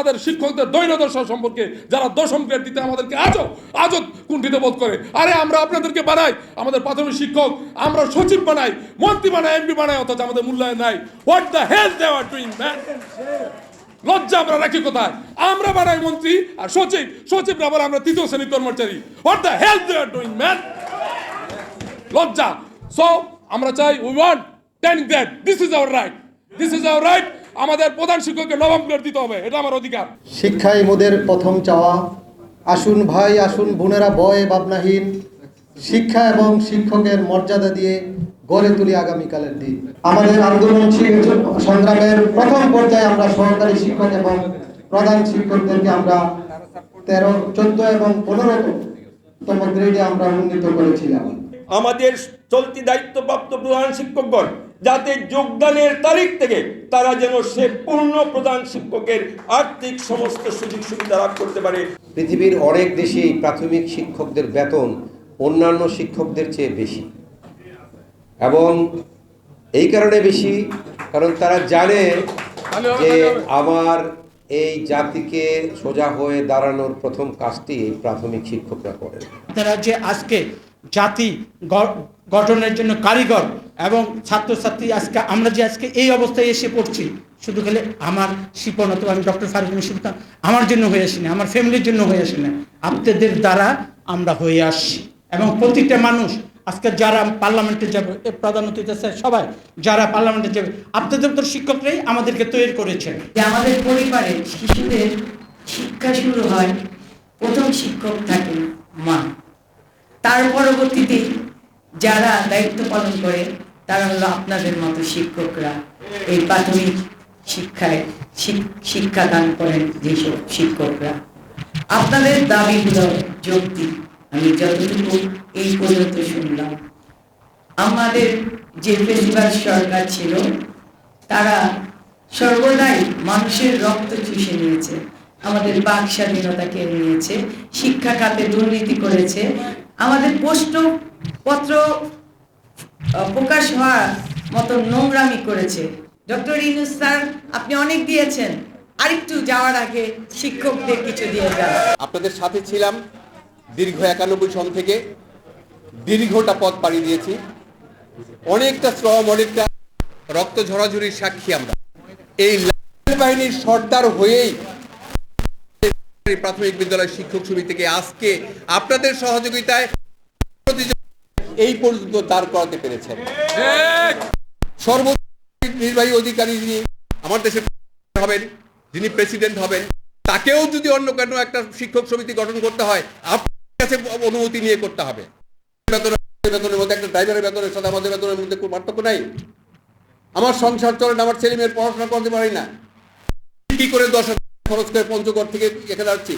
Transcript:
আমাদের শিক্ষকদের দৈনদশা সম্পর্কে যারা দশম গ্রেড দিতে আমাদেরকে আজও আজও কুণ্ঠিত বোধ করে। আরে আমরা আপনাদেরকে বানাই, আমাদের প্রাথমিক শিক্ষক, আমরা সচিব বানাই, মন্ত্রী বানাই, এমপি বানাই, অথচ আমাদের মূল্যায়ন নাই। What the hell they are doing man লজ্জা আমরা রাখি কোথায়? আমরা বানাই মন্ত্রী আর সচিব, সচিবরা আবার আমরা তৃতীয় শ্রেণির কর্মচারী। What the hell they are doing man লজ্জা। সো আমরা চাই we want ten grade this is our right this is our right আমাদের প্রধান শিক্ষককে নবম গ্রেড দিতে হবে এটা আমার অধিকার। শিক্ষাই মোদের প্রথম চাওয়া। আসুন ভাই আসুন বোনেরা বয় ভাবনাহীন। শিক্ষা এবং শিক্ষকের মর্যাদা দিয়ে গড়ে তুলি আগামীকালের দিন। আমাদের আন্দোলন সংগ্রামের প্রথম পর্যায়ে আমরা সহকারী শিক্ষক এবং প্রধান শিক্ষকদেরকে আমরা তেরো চোদ্দ এবং পনেরো পনেরোতম গ্রেডে আমরা উন্নীত করেছিলাম। আমাদের চলতি দায়িত্বপ্রাপ্ত প্রধান শিক্ষকগণ যাতে যোগদানের তারিখ থেকে তারা যেন সে পূর্ণ প্রধান শিক্ষকের আর্থিক সমস্ত সুযোগ সুবিধা লাভ করতে পারে। পৃথিবীর অনেক দেশেই প্রাথমিক শিক্ষকদের বেতন অন্যান্য শিক্ষকদের চেয়ে বেশি। এবং এই কারণে বেশি কারণ তারা জানে যে আমার এই জাতিকে সোজা হয়ে দাঁড়ানোর প্রথম কাজটি এই প্রাথমিক শিক্ষকরা করেন। তারা যে আজকে জাতি গ- গঠনের জন্য কারিগর এবং ছাত্রছাত্রী আজকে, আমরা যে আজকে এই অবস্থায় এসে পড়ছি, শুধু খালি আমার শিপন অথবা আমি ডক্টর ফারুক সুলতান আমার জন্য হয়ে আসি না আমার ফ্যামিলির জন্য হয়ে আসি না আপনাদের দ্বারা আমরা হয়ে আসছি। এবং প্রতিটা মানুষ, আজকে যারা পার্লামেন্টে যাবে প্রধান অতিথি সবাই, যারা পার্লামেন্টে যাবে, আপনাদের তো শিক্ষকরাই আমাদেরকে তৈরি করেছেন। আমাদের পরিবারে শিশুদের শিক্ষা শুরু হয়, প্রথম শিক্ষক থাকে মা। তার পরবর্তীতে যারা দায়িত্ব পালন করে, তারা হলো আপনাদের মতো শিক্ষকরা। এই প্রাথমিক শিক্ষায় শিক- শিক্ষাদান করেন যেসব শিক্ষকরা। আপনাদের দাবিগুলো যৌক্তিক। আমি যতটুকু এই পর্যন্ত শুনলাম। আমাদের যে ফেসিবাল সরকার ছিল, তারা সর্বদাই মানুষের রক্ত চুষে নিয়েছে। আমাদের বাক স্বাধীনতা কেড়ে নিয়েছে, শিক্ষা খাতে দুর্নীতি করেছে। আমাদের প্রশ্ন পত্র প্রকাশ হওয়ার মতো নোংরামি করেছে। ডক্টর ইনুস স্যার, আপনি অনেক দিয়েছেন। আরেকটু যাওয়ার আগে শিক্ষকদের কিছু দিয়ে যান। আপনাদের সাথে ছিলাম দীর্ঘ একানব্বই সন থেকে। দীর্ঘটা পথ পাড়ি দিয়েছি। অনেকটা শ্রম, অনেকটা রক্ত ঝরাঝরির সাক্ষী আমরা। এই লাল বাহিনীর সর্দার হয়েই প্রাথমিক বিদ্যালয় শিক্ষক সমিতি থেকে আজকে আপনাদের সহযোগিতায় এই পর্যন্ত দাঁড় করাতে পেরেছেন। সর্বোচ্চ নির্বাহী অধিকারী যিনি আমার দেশের হবেন যিনি প্রেসিডেন্ট হবেন তাকেও যদি অন্য কোনো একটা শিক্ষক সমিতি গঠন করতে হয় আপনার কাছে অনুমতি নিয়ে করতে হবে। বেতন বেতনের মধ্যে একটা ড্রাইভারের বেতনের সাথে আমাদের বেতনের মধ্যে কোনো পার্থক্য নাই। আমার সংসার চলে না আমার ছেলে মেয়ের পড়াশোনা করতে পারি না। কি করে দশ হাজার খরচ করে পঞ্চগড় থেকে এখানে আসছি?